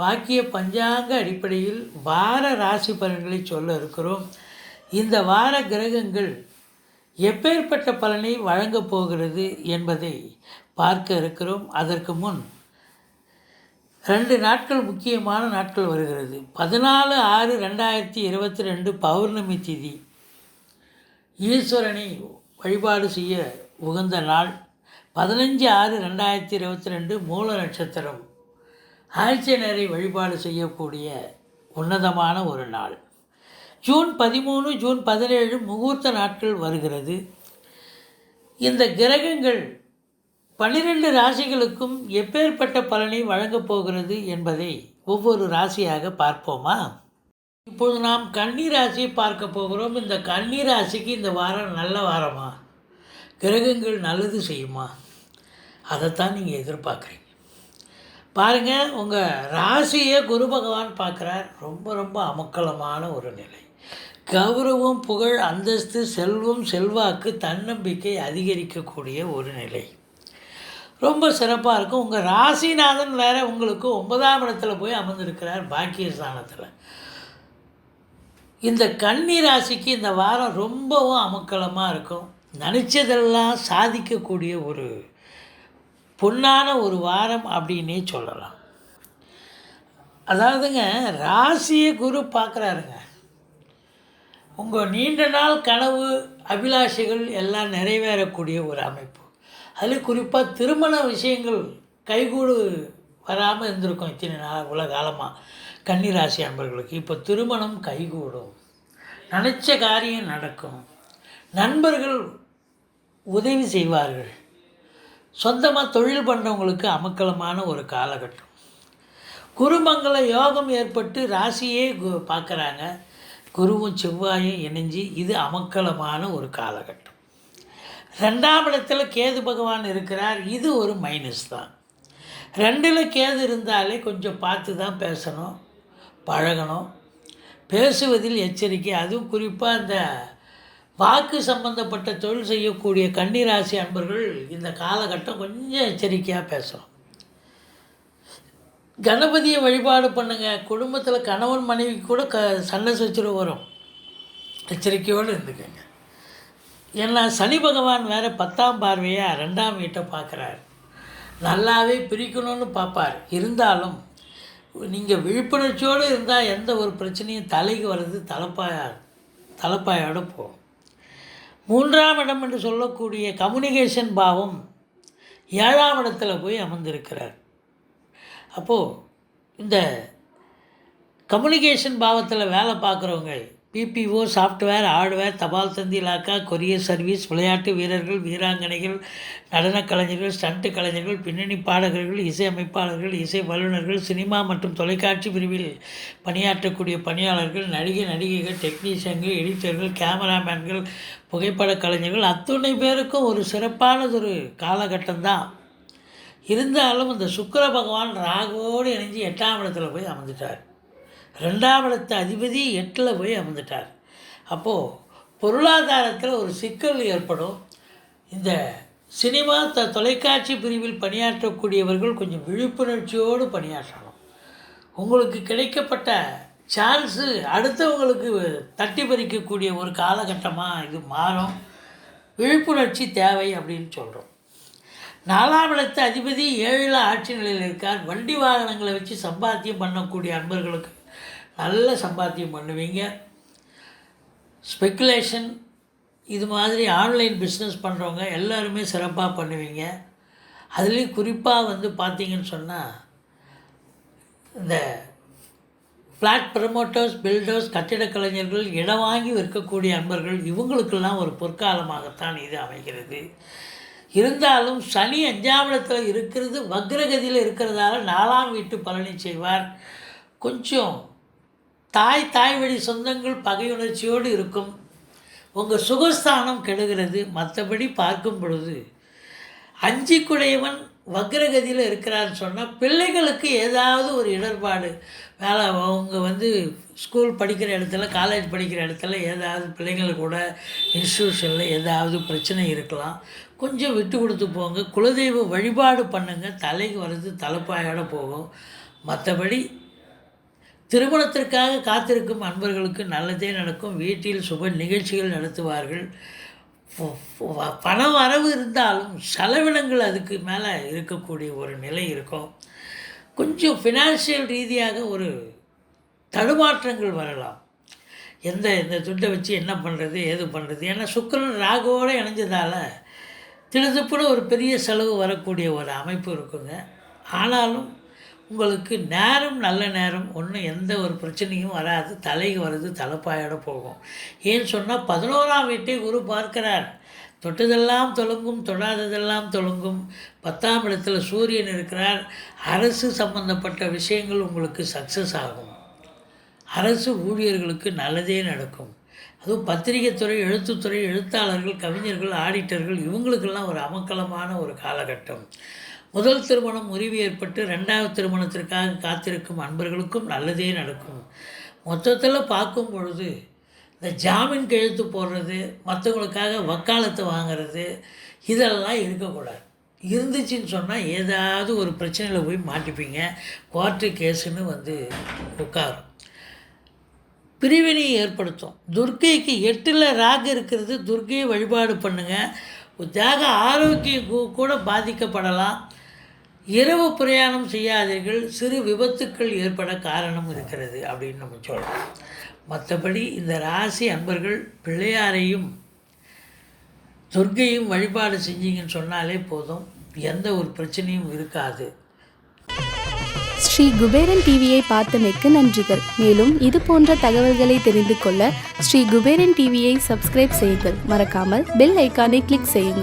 வாக்கிய பஞ்சாங்க அடிப்படையில் வார ராசி பலன்களை சொல்ல இருக்கிறோம். இந்த வார கிரகங்கள் எப்பேற்பட்ட பலனை வழங்கப் போகிறது என்பதை பார்க்க இருக்கிறோம். அதற்கு முன் ரெண்டு நாட்கள் முக்கியமான நாட்கள் வருகிறது. பதினாலு ஆறு ரெண்டாயிரத்தி இருபத்தி ரெண்டு பௌர்ணமி திதி. ஈஸ்வரனை வழிபாடு செய்ய உகந்த நாள். பதினஞ்சு ஆறு ரெண்டாயிரத்தி இருபத்தி ரெண்டு மூல நட்சத்திரம். ஆழ்ச்சியனரை வழிபாடு செய்யக்கூடிய உன்னதமான ஒரு நாள். ஜூன் பதிமூணு ஜூன் பதினேழு முகூர்த்த நாட்கள் வருகிறது. இந்த கிரகங்கள் பன்னிரெண்டு ராசிகளுக்கும் எப்பேற்பட்ட பலனை வழங்கப் போகிறது என்பதை ஒவ்வொரு ராசியாக பார்ப்போமா? இப்போது நாம் கன்னி ராசியை பார்க்க போகிறோம். இந்த கன்னி ராசிக்கு இந்த வாரம் நல்ல வாரமா? கிரகங்கள் நல்லது செய்யுமா? அதைத்தான் நீங்கள் எதிர்பார்க்குறீங்க. பாருங்கள் உங்கள் ராசியை குரு பகவான் பார்க்குறார். ரொம்ப ரொம்ப அமக்கலமான ஒரு நிலை. கௌரவம் புகழ் அந்தஸ்து செல்வம் செல்வாக்கு தன்னம்பிக்கை அதிகரிக்கக்கூடிய ஒரு நிலை. ரொம்ப சிறப்பாக இருக்கும். உங்கள் ராசிநாதன் வேறு உங்களுக்கு ஒன்பதாம் இடத்துல போய் அமர்ந்திருக்கிறார் பாக்கியஸ்தானத்தில். இந்த கன்னி ராசிக்கு இந்த வாரம் ரொம்பவும் அமக்கலமாக இருக்கும். நினச்சதெல்லாம் சாதிக்கக்கூடிய ஒரு பொன்னான ஒரு வாரம் அப்படின்னே சொல்லலாம். அதாவதுங்க ராசியை குரு பார்க்குறாருங்க. உங்கள் நீண்ட நாள் கனவு அபிலாஷைகள் எல்லாம் நிறைவேறக்கூடிய ஒரு அமைப்பு. அதில் குறிப்பாக திருமண விஷயங்கள் கைகூடு வராமல் இருந்திருக்கும் இத்தனை நாள் உலக காலமாக கன்னிராசி அன்பர்களுக்கு. இப்போ திருமணம் கைகூடும். நினச்ச காரியம் நடக்கும். நண்பர்கள் உதவி செய்வார்கள். சொந்தமாக தொழில் பண்ணுறவங்களுக்கு அமக்கலமான ஒரு காலகட்டம். குருமங்கள யோகம் ஏற்பட்டு ராசியே கு பார்க்குறாங்க குருவும் செவ்வாயும் இணைஞ்சு இது அமக்கலமான ஒரு காலகட்டம். ரெண்டாம் இடத்துல கேது பகவான் இருக்கிறார். இது ஒரு மைனஸ் தான். ரெண்டில் கேது இருந்தாலே கொஞ்சம் பார்த்து தான் பேசணும் பழகணும். பேசுவதில் எச்சரிக்கை. அதுவும் குறிப்பாக அந்த வாக்கு சம்பந்தப்பட்ட தொழில் செய்யக்கூடிய கன்னிராசி அன்பர்கள் இந்த காலகட்டம் கொஞ்சம் எச்சரிக்கையாக பேசணும். கணபதியை வழிபாடு பண்ணுங்கள் குடும்பத்தில் கணவன் மனைவி கூட க சண்டை சச்சரவு வரும். எச்சரிக்கையோடு இருந்துக்கங்க. ஏன்னா சனி பகவான் வேறு பத்தாம் பார்வையாக ரெண்டாம் வீட்டை பார்க்குறாரு நல்லாவே பிரிக்கணும்னு பார்ப்பார் இருந்தாலும் நீங்கள் விழிப்புணர்ச்சியோடு இருந்தால் எந்த ஒரு பிரச்சனையும் தலைக்கு வர்றது தலைப்பாயா தலைப்பாயோடு போகும். மூன்றாம் இடம் என்று சொல்லக்கூடிய கம்யூனிகேஷன் பாவம் ஏழாம் இடத்துல போய் அமர்ந்திருக்கிறார். அப்போது இந்த கம்யூனிகேஷன் பாவத்தில் வேலை பார்க்குறவங்க பிபிஓ சாஃப்ட்வேர் ஹார்ட்வேர் தபால் தந்தி இலாக்கா கொரியர் சர்வீஸ் விளையாட்டு வீரர்கள் வீராங்கனைகள் நடனக் கலைஞர்கள் ஸ்டண்ட் கலைஞர்கள் பின்னணி பாடகர்கள் இசை அமைப்பாளர்கள் இசை வல்லுநர்கள் சினிமா மற்றும் தொலைக்காட்சி பிரிவில் பணியாற்றக்கூடிய பணியாளர்கள் நடிகை நடிகைகள் டெக்னீஷியன்கள் எடிட்டர்கள் கேமராமேன்கள் புகைப்பட கலைஞர்கள் அத்துணை பேருக்கும் ஒரு சிறப்பானதொரு காலகட்டம்தான். இருந்தாலும் இந்த சுக்கர பகவான் ராகுவோடு இணைஞ்சு எட்டாம் இடத்துல போய் அமைஞ்சிட்டார் ரெண்டாம் இடத்து அதிபதி எட்டில் போய் அமர்ந்துட்டார். அப்போது பொருளாதாரத்தில் ஒரு சிக்கல் ஏற்படும். இந்த சினிமா த தொலைக்காட்சி பிரிவில் பணியாற்றக்கூடியவர்கள் கொஞ்சம் விழிப்புணர்ச்சியோடு பணியாற்றணும். உங்களுக்கு கிடைக்கப்பட்ட சான்ஸு அடுத்தவங்களுக்கு தட்டி பறிக்கக்கூடிய ஒரு காலகட்டமாக இது மாறும். விழிப்புணர்ச்சி தேவை அப்படின்னு சொல்கிறோம் நாலாம் இடத்து அதிபதி ஏழில் ஆட்சி நிலையில் இருக்கார். வண்டி வாகனங்களை வச்சு சம்பாத்தியம் பண்ணக்கூடிய அன்பர்களுக்கு நல்ல சம்பாத்தியம் பண்ணுவீங்க. ஸ்பெக்குலேஷன் இது மாதிரி ஆன்லைன் பிஸ்னஸ் பண்ணுறவங்க எல்லாருமே சிறப்பாக பண்ணுவீங்க. அதுலேயும் குறிப்பாக வந்து பார்த்தீங்கன்னு சொன்னால் இந்த ஃப்ளாட் ப்ரமோட்டர்ஸ் பில்டர்ஸ் கட்டிடக் கலைஞர்கள் இடம் வாங்கி விற்கக்கூடிய அன்பர்கள் இவங்களுக்கெல்லாம் ஒரு பொற்காலமாகத்தான் இது அமைகிறது. இருந்தாலும் சனி அஞ்சாம் இருக்கிறது வக்ரகதியில் இருக்கிறதால நாலாம் வீட்டு பலனை செய்வார். கொஞ்சம் தாய் தாய் வழி சொந்தங்கள் பகையுணர்ச்சியோடு இருக்கும். உங்கள் சுகஸ்தானம் கெடுகிறது. மற்றபடி பார்க்கும் பொழுது அஞ்சிக்குடையவன் வக்ரகதியில் இருக்கிறான்னு சொன்னால் பிள்ளைகளுக்கு ஏதாவது ஒரு இடர்பாடு. வேலை அவங்க வந்து ஸ்கூல் படிக்கிற இடத்துல காலேஜ் படிக்கிற இடத்துல ஏதாவது பிள்ளைங்கள கூட இன்ஸ்டியூஷனில் ஏதாவது பிரச்சனை இருக்கலாம். கொஞ்சம் விட்டு கொடுத்து போங்க. குலதெய்வ வழிபாடு பண்ணுங்கள் தலைக்கு வர்றது தலைப்பாயோட போகும். மற்றபடி திருமணத்திற்காக காத்திருக்கும் அன்பர்களுக்கு நல்லதே நடக்கும். வீட்டில் சுப நிகழ்ச்சிகள் நடத்துவார்கள். பண வரவு இருந்தாலும் செலவினங்கள் அதுக்கு மேலே இருக்கக்கூடிய ஒரு நிலை இருக்கும். கொஞ்சம் ஃபினான்ஷியல் ரீதியாக ஒரு தடுமாற்றங்கள் வரலாம். எந்த இந்த துட்டை வச்சு என்ன பண்ணுறது ஏது பண்ணுறது ஏன்னா சுக்கரன் ராகுவோடு இணைஞ்சதால் திடுதுப்புன்னு ஒரு பெரிய செலவு வரக்கூடிய ஒரு அமைப்பு இருக்குங்க. ஆனாலும் உங்களுக்கு நேரம் நல்ல நேரம் ஒன்றும் எந்த ஒரு பிரச்சனையும் வராது. தலைக்கு வருது தலைப்பாயோட போகும். ஏன்னு சொன்னால் பதினோராம் வீட்டை குரு பார்க்கிறார். தொட்டதெல்லாம் தொலங்கும் தொடாததெல்லாம் தொலங்கும். பத்தாம் இடத்துல சூரியன் இருக்கிறார். அரசு சம்பந்தப்பட்ட விஷயங்கள் உங்களுக்கு சக்ஸஸ் ஆகும். அரசு ஊழியர்களுக்கு நல்லதே நடக்கும். அதுவும் பத்திரிகைத் துறை எழுத்துத்துறை எழுத்தாளர்கள் கவிஞர்கள் ஆடிட்டர்கள் இவங்களுக்கெல்லாம் ஒரு அமக்கலமான ஒரு காலகட்டம். முதல் திருமணம் முறிவு ஏற்பட்டு ரெண்டாவது திருமணத்திற்காக காத்திருக்கும் அன்பர்களுக்கும் நல்லதே நடக்கும். மொத்தத்தில் பார்க்கும் பொழுது இந்த ஜாமீன் கெழுத்து போடுறது மற்றவங்களுக்காக வக்காலத்தை வாங்கிறது இதெல்லாம் இருக்கக்கூடாது. இருந்துச்சுன்னு சொன்னால் ஏதாவது ஒரு பிரச்சனையில் போய் மாட்டிப்பீங்க. கோர்ட்டு கேஸுன்னு வந்து உட்காரும். பிரிவினையை ஏற்படுத்தும். துர்க்கைக்கு எட்டில் ராகு இருக்கிறது துர்க்கையை வழிபாடு பண்ணுங்கள் தேக ஆரோக்கியம் கூட பாதிக்கப்படலாம். இரவு பிரயாணம் செய்யாதீர்கள் சிறு விபத்துக்கள் ஏற்பட காரணம் இருக்கிறது அப்படின்னு நம்ம சொல்லலாம் மற்றபடி இந்த ராசி அன்பர்கள் பிள்ளையாரையும் துர்க்கையும் வழிபாடு செஞ்சீங்கன்னு சொன்னாலே போதும். எந்த ஒரு பிரச்சனையும் இருக்காது. ஸ்ரீ குபேரன் டிவியை பார்த்தமைக்கு நன்றிகள். மேலும் இது போன்ற தகவல்களை தெரிந்து கொள்ள ஸ்ரீ குபேரன் டிவியை சப்ஸ்கிரைப் செய்யுங்கள். மறக்காமல் பெல் ஐக்கானை கிளிக் செய்யுங்கள்.